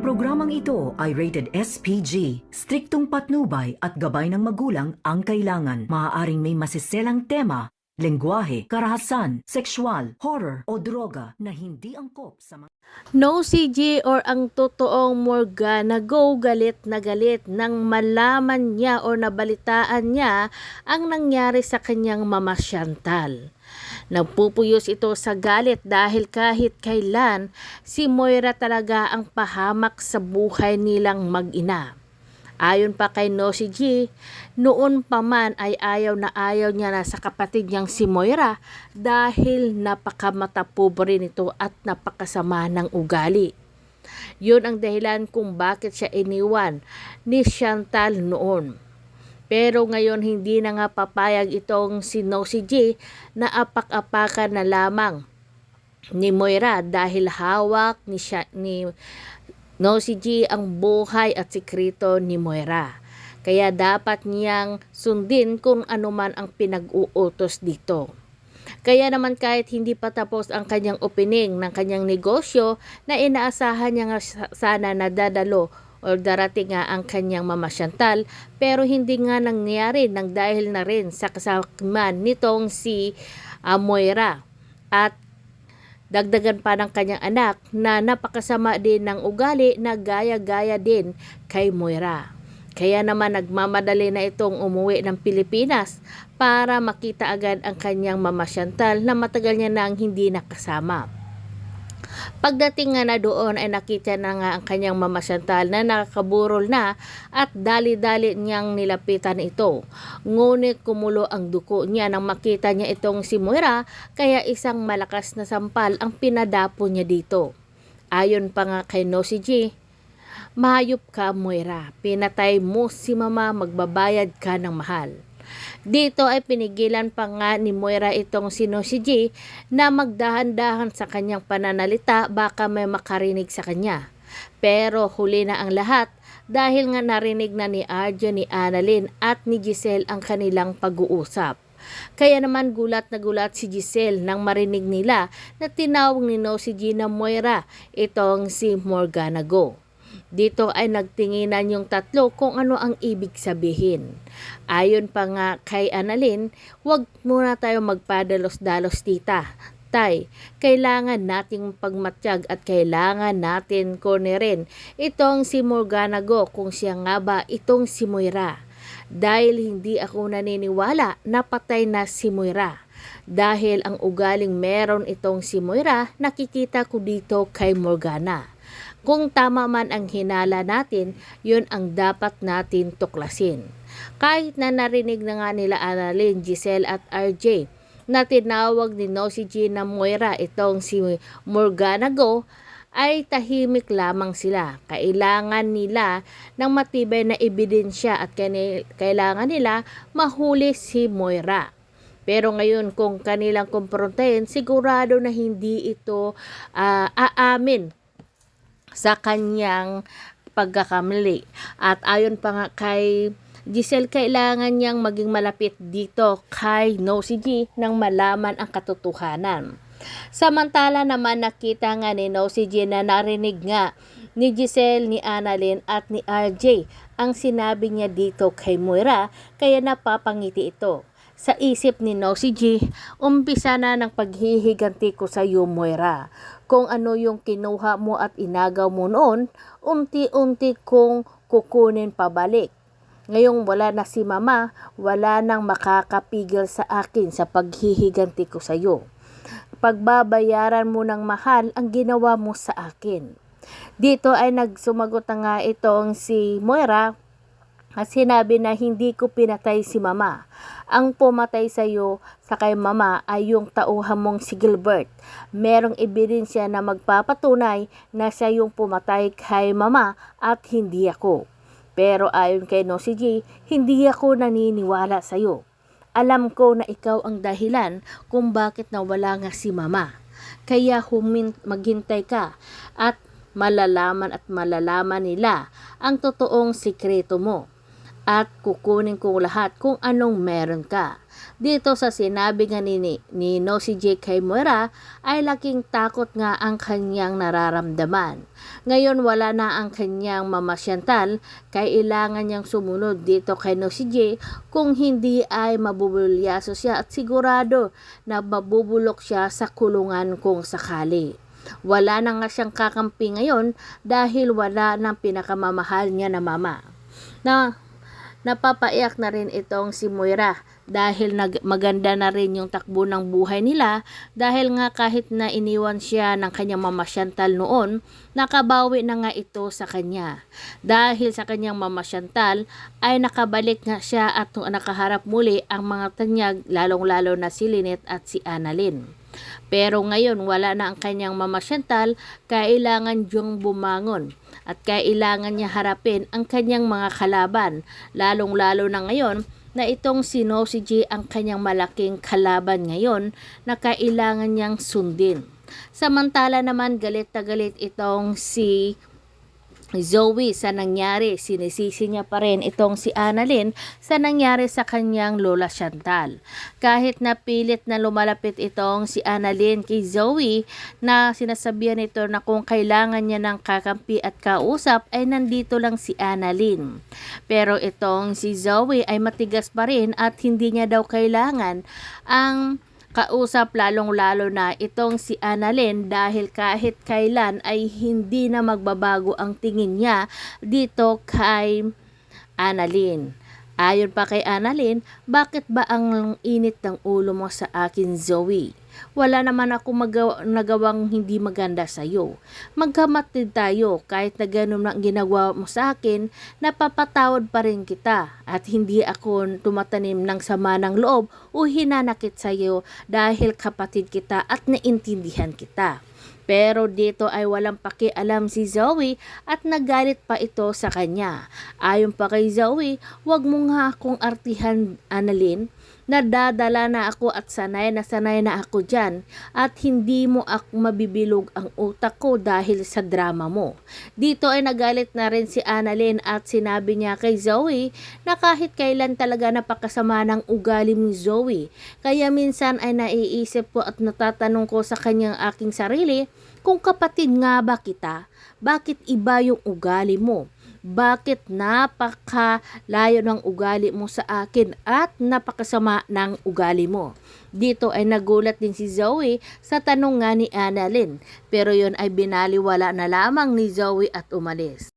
Ang programang ito ay rated SPG. Striktong patnubay at gabay ng magulang ang kailangan. Maaaring may masiselang tema, lengguwahe, karahasan, sexual, horror o droga na hindi angkop sa mga No CG or ang totoong Morgana go galit na galit nang malaman niya o nabalitaan niya ang nangyari sa kanyang mama Chantal. Nagpupuyos ito sa galit dahil kahit kailan si Moira talaga ang pahamak sa buhay nilang mag-ina. Ayon pa kay Nosy G, noon pa man ay ayaw na ayaw niya na sa kapatid niyang si Moira dahil napakamatapobre nito at napakasama ng ugali. Yun ang dahilan kung bakit siya iniwan ni Chantal noon. Pero ngayon hindi na nga papayag itong si Nosy G na apak-apakan na lamang ni Moira dahil hawak ni, siya, ni Nosy G ang buhay at sikreto ni Moira. Kaya dapat niyang sundin kung ano man ang pinag-uutos dito. Kaya naman kahit hindi pa tapos ang kanyang opening ng kanyang negosyo na inaasahan niya sana na dadalo o darating nga ang kanyang mama Chantal pero hindi nga nangyari nang dahil na rin sa kasakiman nitong si uh, Moira at dagdagan pa ng kanyang anak na napakasama din ng ugali na gaya-gaya din kay Moira. Kaya naman nagmamadali na itong umuwi ng Pilipinas para makita agad ang kanyang mama Chantal na matagal niya nang hindi nakasama. Pagdating nga na doon ay nakita na nga ang kanyang mama Chantal na nakakaburol na at dali-dali niyang nilapitan ito. Ngunit kumulo ang duko niya nang makita niya itong si Moira kaya isang malakas na sampal ang pinadapo niya dito. Ayon pa nga kay Nosy G, Mahayop ka Moira, pinatay mo si mama magbabayad ka ng mahal. Dito ay pinigilan pa nga ni Moira itong sino si G na magdahan-dahan sa kanyang pananalita baka may makarinig sa kanya. Pero huli na ang lahat dahil nga narinig na ni Arjo, ni Annalyn at ni Giselle ang kanilang pag-uusap. Kaya naman gulat na gulat si Giselle nang marinig nila na tinawag ni No si Gina Moira itong si Morgana Go. Dito ay nagtinginan yung tatlo kung ano ang ibig sabihin. Ayon pa nga kay Annalyn, huwag muna tayo magpadalos-dalos tita. Tay, kailangan nating pagmatsyag at kailangan natin cornerin itong si Morgana Go kung siya nga ba itong si Moira. Dahil hindi ako naniniwala na patay na si Moira. Dahil ang ugaling meron itong si Moira, nakikita ko dito kay Morgana. Kung tama man ang hinala natin, yun ang dapat natin tuklasin. Kahit na narinig na nga nila Annalyn, Giselle at RJ na tinawag ni Nosy na Moira itong si Morgana Go, ay tahimik lamang sila. Kailangan nila ng matibay na ebidensya at kailangan nila mahuli si Moira. Pero ngayon kung kanilang kumprontahin, sigurado na hindi ito uh, aamin sa kanyang pagkakamali. At ayon pa nga kay Giselle, kailangan niyang maging malapit dito kay Nosy G nang malaman ang katotohanan. Samantala naman nakita nga ni Nosy G na narinig nga ni Giselle, ni Annalyn at ni RJ ang sinabi niya dito kay Moira kaya napapangiti ito. Sa isip ni Nosy G, umpisa na ng paghihiganti ko sa iyo Moira kung ano yung kinuha mo at inagaw mo noon, unti-unti kong kukunin pabalik. Ngayong wala na si mama, wala nang makakapigil sa akin sa paghihiganti ko sa iyo. Pagbabayaran mo ng mahal ang ginawa mo sa akin. Dito ay nagsumagot na nga itong si Moira at sinabi na hindi ko pinatay si mama. Ang pumatay sa iyo sa kay mama ay yung tauhan mong si Gilbert. Merong ebidensya na magpapatunay na siya yung pumatay kay mama at hindi ako. Pero ayon kay Nosy G, hindi ako naniniwala sa iyo. Alam ko na ikaw ang dahilan kung bakit nawala nga si mama. Kaya humin maghintay ka at malalaman at malalaman nila ang totoong sikreto mo at kukunin ko lahat kung anong meron ka. Dito sa sinabi nga ni, ni, no si J. kay Moira ay laking takot nga ang kanyang nararamdaman. Ngayon wala na ang kanyang mamasyantal, kailangan niyang sumunod dito kay no si J kung hindi ay mabubulyaso siya at sigurado na mabubulok siya sa kulungan kung sakali. Wala na nga siyang kakampi ngayon dahil wala ng pinakamamahal niya na mama. Na napapaiyak na rin itong si Moira dahil nag, maganda na rin yung takbo ng buhay nila dahil nga kahit na iniwan siya ng kanyang mama Chantal noon, nakabawi na nga ito sa kanya. Dahil sa kanyang mama Chantal ay nakabalik nga siya at nakaharap muli ang mga tanyag lalong-lalo na si Lynette at si Annalyn. Pero ngayon wala na ang kanyang mama Chantal, kailangan diyong bumangon at kailangan niya harapin ang kanyang mga kalaban, lalong-lalo na ngayon na itong si No si G ang kanyang malaking kalaban ngayon na kailangan niyang sundin. Samantala naman galit na galit itong si Zoe sa nangyari. Sinisisi niya pa rin itong si Annalyn sa nangyari sa kanyang Lola Chantal. Kahit na pilit na lumalapit itong si Annalyn kay Zoe na sinasabihan nito na kung kailangan niya ng kakampi at kausap ay nandito lang si Annalyn. Pero itong si Zoe ay matigas pa rin at hindi niya daw kailangan ang kausap lalong-lalo na itong si Annalyn dahil kahit kailan ay hindi na magbabago ang tingin niya dito kay Annalyn. Ayon pa kay Annalyn, bakit ba ang init ng ulo mo sa akin Zoe? Wala naman ako magawa, nagawang hindi maganda sa iyo. Magkamatid tayo kahit na ganun ang ginawa mo sa akin, napapatawad pa rin kita at hindi ako tumatanim ng sama ng loob o hinanakit sa iyo dahil kapatid kita at naintindihan kita. Pero dito ay walang pakialam si Zoe at nagalit pa ito sa kanya. Ayon pa kay Zoe, wag mo nga akong artihan, Annalyn. Nadadala na ako at sanay na sanay na ako dyan at hindi mo ako mabibilog ang utak ko dahil sa drama mo. Dito ay nagalit na rin si Annalyn at sinabi niya kay Zoe na kahit kailan talaga napakasama ng ugali ni Zoe. Kaya minsan ay naiisip ko at natatanong ko sa kanyang aking sarili kung kapatid nga ba kita, bakit iba yung ugali mo? Bakit napakalayo ng ugali mo sa akin at napakasama ng ugali mo? Dito ay nagulat din si Zoe sa tanong nga ni Annalyn pero yon ay binaliwala na lamang ni Zoe at umalis.